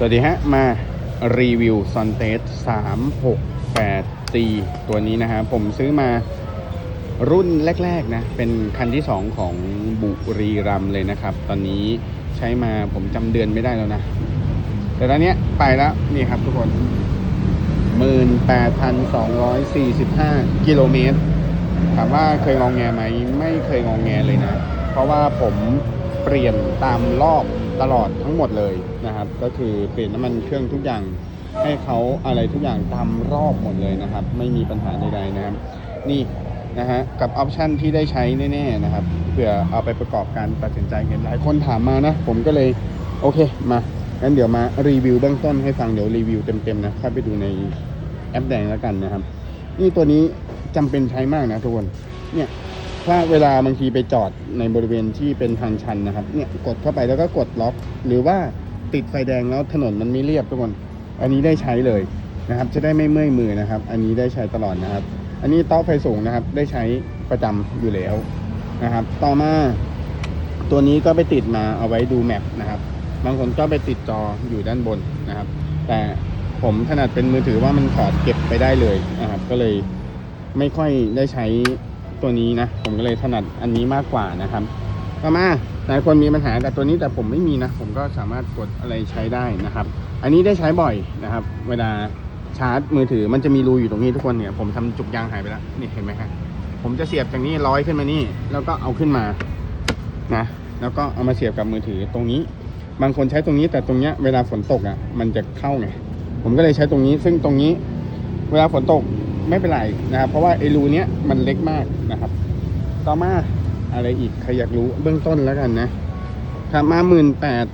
สวัสดีฮะ มารีวิว s u n t e s 368 G ตัวนี้นะฮะ ผมซื้อมารุ่นแรก ๆ นะ เป็นคันที่2ของบุรีรัมเลยนะครับ ตอนนี้ใช้มาผมจำเดือนไม่ได้แล้วนะ แต่ตอนเนี้ยไปแล้ว นี่ครับทุกคน18,245กิโลเมตร ถามว่าเคยงองแงไหม ไม่เคยงองแงเลยนะ เพราะว่าผมเปลี่ยนตามรอบ ตลอดทั้งหมดเลยนะครับ ก็คือเปลี่ยนน้ำมันเครื่องทุกอย่างให้เขาอะไรทุกอย่างตามรอบหมดเลยนะครับ ไม่มีปัญหาใดๆนะครับ นี่นะฮะกับออปชันที่ได้ใช้แน่ๆนะครับเผื่อเอาไปประกอบการตัดสินใจเห็นหลายคนถามมานะ ผมก็เลยโอเคมางั้นเดี๋ยวมารีวิวเบื้องต้นให้ฟังเดี๋ยวรีวิวเต็มๆนะเข้าไปดูในแอปแดงแล้วกันนะครับ นี่ตัวนี้จำเป็นใช้มากนะทุกคนเนี่ย ถ้าเวลาบางทีไปจอดในบริเวณที่เป็นทางชันนะครับ เนี่ยกดเข้าไปแล้วก็กดล็อก หรือว่าติดไฟแดงแล้วถนนมันไม่เรียบทุกคนอันนี้ได้ใช้เลยนะครับ จะได้ไม่เมื่อยมือนะครับ อันนี้ได้ใช้ตลอดนะครับ อันนี้เต้าไฟสูงนะครับ ได้ใช้ประจำอยู่แล้วนะครับ ต่อมาตัวนี้ก็ไปติดมาเอาไว้ดูแมปนะครับ บางคนก็ไปติดจออยู่ด้านบนนะครับ แต่ผมถนัดเป็นมือถือว่ามันถอดเก็บไปได้เลยนะครับ ก็เลยไม่ค่อยได้ใช้ ตัวนี้นะ ผมก็เลยถนัดอันนี้มากกว่านะครับต่อมาหลายคนมีปัญหากับตัวนี้แต่ผมไม่มีนะ ผมก็สามารถกดอะไรใช้ได้นะครับ อันนี้ได้ใช้บ่อยนะครับ เวลาชาร์จมือถือมันจะมีรูอยู่ตรงนี้ทุกคนเนี่ย ผมทำจุกยางหายไปแล้วนี่เห็นไหมฮะผมจะเสียบจากนี้ร้อยขึ้นมานี่ แล้วก็เอาขึ้นมานะแล้วก็เอามาเสียบกับมือถือตรงนี้ บางคนใช้ตรงนี้แต่ตรงเนี้ยเวลาฝนตกอะมันจะเข้าไงผมก็เลยใช้ตรงนี้ ซึ่งตรงนี้ เวลาฝนตก ไม่เป็นไรนะครับ เพราะว่าไอ้รูเนี้ยมันเล็กมากนะครับ ต่อมาอะไรอีกใครอยากรู้เบื้องต้นแล้วกันนะครับมาหมื่นแปด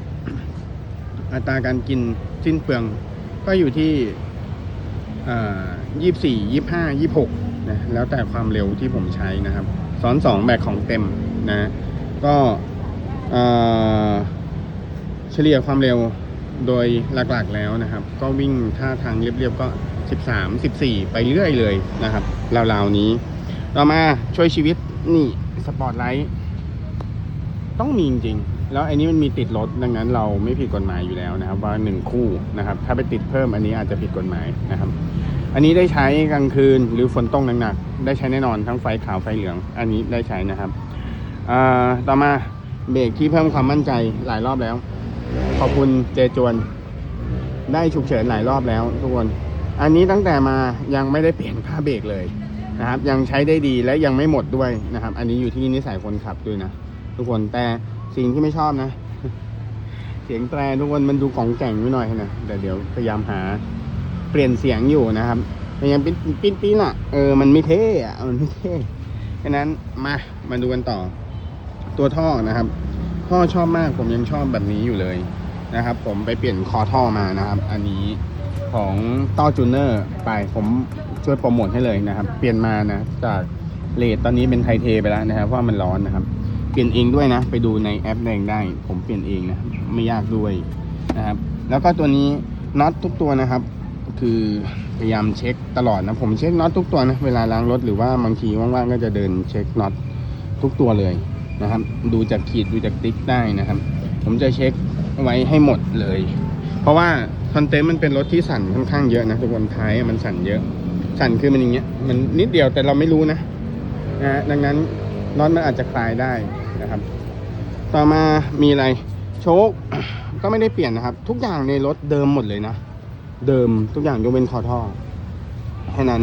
อัตราการกินสิ้นเปลืองก็อยู่ที่ยี่สี่ยี่ห้ายี่หกนะแล้วแต่ความเร็วที่ผมใช้นะครับซ้อนสองแบกของเต็มนะก็เอ่อเฉลี่ยความเร็วโดยหลักๆแล้วนะครับ ก็วิ่งท่าทางเรียบๆก็ 13 14 ไปเรื่อยเลยนะครับราวๆนี้ต่อมาช่วยชีวิตนี่สปอร์ตไลท์ต้องมีจริงๆแล้วอันนี้มันมีติดรถดังนั้นเราไม่ผิดกฎหมายอยู่แล้วนะครับ ว่าหนึ่งคู่นะครับ ถ้าไปติดเพิ่มอันนี้อาจจะผิดกฎหมายนะครับ อันนี้ได้ใช้กลางคืนหรือฝนตกหนักๆได้ใช้แน่นอนทั้งไฟขาวไฟเหลือง อันนี้ได้ใช้นะครับต่อมาเบรกที่เพิ่มความมั่นใจหลายรอบแล้ว ขอบคุณเจจวน ได้ฉุกเฉินหลายรอบแล้วทุกคน อันนี้ตั้งแต่มายังไม่ได้เปลี่ยนผ้าเบรกเลยนะครับ ยังใช้ได้ดีและยังไม่หมดด้วยนะครับ อันนี้อยู่ที่นิสัยคนขับด้วยนะทุกคนแต่สิ่งที่ไม่ชอบนะ เสียงแตรทุกคนมันดูกล่องแก่งนิดหน่อยนะแต่เดี๋ยวพยายามหาเปลี่ยนเสียงอยู่นะครับพยายามปิ้นปิ้นปิ้นอะเออมันไม่เท่อะมันไม่เท่ฉะนั้นมามาดูกันต่อ ตัวท่อนะครับ ท่อชอบมากผมยังชอบแบบนี้อยู่เลยนะครับ ผมไปเปลี่ยนคอท่อมานะครับ อันนี้ ของต้อจูเนอร์ไปผมช่วยโปรโมทให้เลยนะครับ เปลี่ยนมานะจากเลทตอนนี้เป็นไทเทไปแล้วนะครับเพราะมันร้อนนะครับ เปลี่ยนเองด้วยนะ ไปดูในแอปแดงได้ ผมเปลี่ยนเองนะไม่ยากด้วยนะครับ แล้วก็ตัวนี้น็อตทุกตัวนะครับ คือพยายามเช็คตลอดนะผมเช็คน็อตทุกตัวนะเวลาล้างรถหรือว่าบางทีว่างๆก็จะเดินเช็คน็อตทุกตัวเลยนะครับ ดูจากขีดดูจากติ๊กได้นะครับ ผมจะเช็คไว้ให้หมดเลย เพราะว่า คอนเทนต์มันเป็นรถที่สั่นค่อนข้างเยอะนะทุกคนท้ายมันสั่นเยอะ สั่นคือมันอย่างเงี้ย มันนิดเดียวแต่เราไม่รู้นะนะ ดังนั้นน็อตมันอาจจะคลายได้นะครับ ต่อมามีอะไรโชคก็ไม่ได้เปลี่ยนนะครับ ทุกอย่างในรถเดิมหมดเลยนะ เดิมทุกอย่างยกเว้นคอท่อแค่นั้น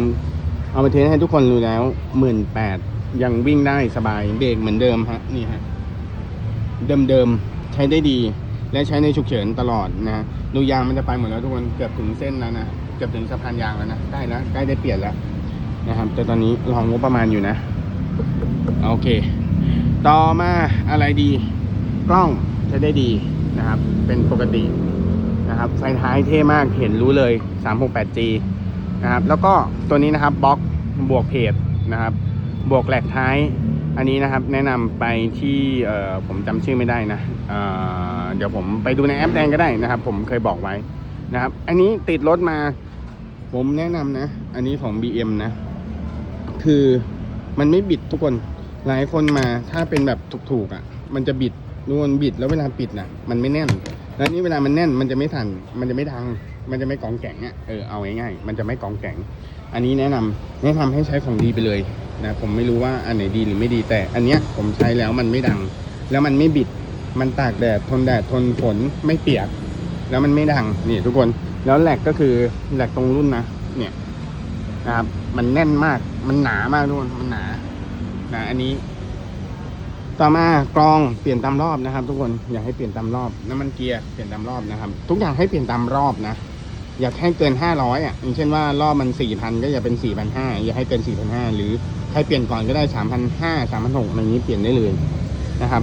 เอาไปเทสให้ทุกคนรู้แล้วหมื่นแปดยังวิ่งได้สบายเบรกเหมือนเดิมฮะนี่ฮะเดิมๆใช้ได้ดี และใช้ในฉุกเฉินตลอดนะ ดูยางมันจะไปหมดแล้วทุกคนเกือบถึงเส้นแล้วนะเกือบถึงสะพานยางแล้วนะใกล้แล้วใกล้ได้เปลี่ยนแล้วนะครับ แต่ตอนนี้รองงบประมาณอยู่นะโอเค ต่อมาอะไรดี กล้องใช้ได้ดีนะครับ เป็นปกตินะครับไฟท้ายเท่มากเห็นรู้เลย 368G นะครับ แล้วก็ตัวนี้นะครับบล็อกบวกเพจนะครับ บวกแหลกท้าย อันนี้นะครับแนะนำไปที่ผมจำชื่อไม่ได้นะเเดี๋ยวผมไปดูในแอปแดงก็ได้นะครับ ผมเคยบอกไว้นะครับ อันนี้ติดรถมา ผมแนะนำนะ อันนี้ของ BM นะ คือมันไม่บิดทุกคนหลายคนมาถ้าเป็นแบบถูกๆอะ มันจะบิดนู่นบิดแล้วเวลาปิดน่ะ มันไม่แน่น แล้วนี่เวลามันแน่นมันจะไม่ทัน มันจะไม่ดัง มันจะไม่กองแก่งอะเออเอาง่ายๆมันจะไม่กองแก่งอันนี้แนะนำแนะนำให้ใช้ของดีไปเลยนะผมไม่รู้ว่าอันไหนดีหรือไม่ดีแต่ อันเนี้ยผมใช้แล้วมันไม่ดัง แล้วมันไม่บิด มันตากแดดทนแดดทนฝนไม่เปียก แล้วมันไม่ดังนี่ทุกคนแล้วแหลกก็คือแหลกตรงรุ่นนะเนี่ยนะครับมันแน่นมากมันหนามากทุกคนมันหนานะอันนี้ต่อมากรองเปลี่ยนตามรอบนะครับ ทุกคนอยากให้เปลี่ยนตามรอบน้ำมันเกียร์เปลี่ยนตามรอบนะครับ ทุกอย่างให้เปลี่ยนตามรอบนะ อยากให้เกินห้าร้อยอะอย่างเช่นว่ารอบมันสี่พันก็อย่าเป็นสี่พันห้าอย่าให้เกินสี่พันห้าหรือใครเปลี่ยนก่อนก็ได้สามพันห้าสามพันหกอะไรนี้เปลี่ยนได้เลยนะครับ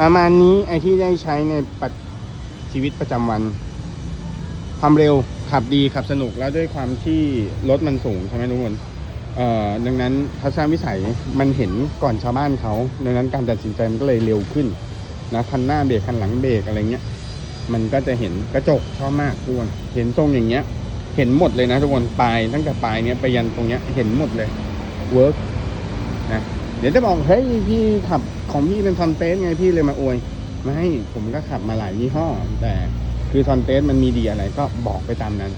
ประมาณนี้ไอที่ได้ใช้ในปัจชีวิตประจำวัน ความเร็วขับดีขับสนุกแล้วด้วยความที่รถมันสูงใช่ไหมทุกคนเอ่อดังนั้นทัศนวิสัยมันเห็นก่อนชาวบ้านเขาดังนั้นการตัดสินใจมันก็เลยเร็วขึ้นนะคันหน้าเบรกคันหลังเบรกอะไรเงี้ย มันก็จะเห็นกระจกชอบมากทุกคนเห็นทรงอย่างเงี้ย เห็นหมดเลยนะทุกคนปลายตั้งแต่ปลายเนี้ยไปยันตรงเนี้ยเห็นหมดเลยเวิร์กนะเดี๋ยวจะบอกเฮ้ยพี่ขับของพี่เป็นทอนเตสไงพี่เลยมาอวยไม่ผมก็ขับมาหลายยี่ห้อ แต่คือทอนเตสมันมีดีอะไรก็บอกไปตามนั้น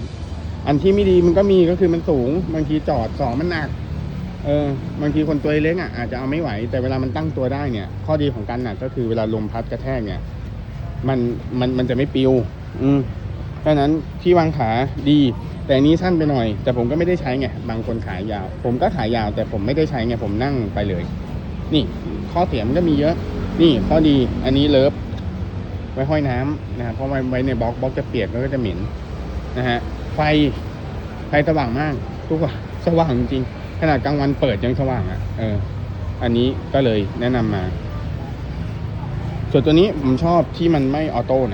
อันที่ไม่ดีมันก็มีก็คือมันสูง บางทีจอดสองมันหนักเออบางทีคนตัวเล็กอะอาจจะเอาไม่ไหวแต่เวลามันตั้งตัวได้เนี่ย ข้อดีของการหนักก็คือเวลาลมพัดกระแทกเนี่ย มันมันมันจะไม่ปิว อืมเพราะฉะนั้นที่วางขาดี แต่อันนี้สั้นไปหน่อย แต่ผมก็ไม่ได้ใช้ไงบางคนขายยาว ผมก็ขายยาว แต่ผมไม่ได้ใช้ไงผมนั่งไปเลย นี่ข้อเสียมันก็มีเยอะ นี่ข้อดีอันนี้เลิฟไว้ห้อยน้ำนะครับเพราะไว้ไว้ในบล็อกบล็อกจะเปียกแล้วก็จะเหม็นนะฮะไฟไฟสว่างมาก ทุกวันสว่างจริงขนาดกลางวันเปิดยังสว่างอะเออ อันนี้ก็เลยแนะนำมา ส่วนตัวนี้ผมชอบที่มันไม่ออโต้นะ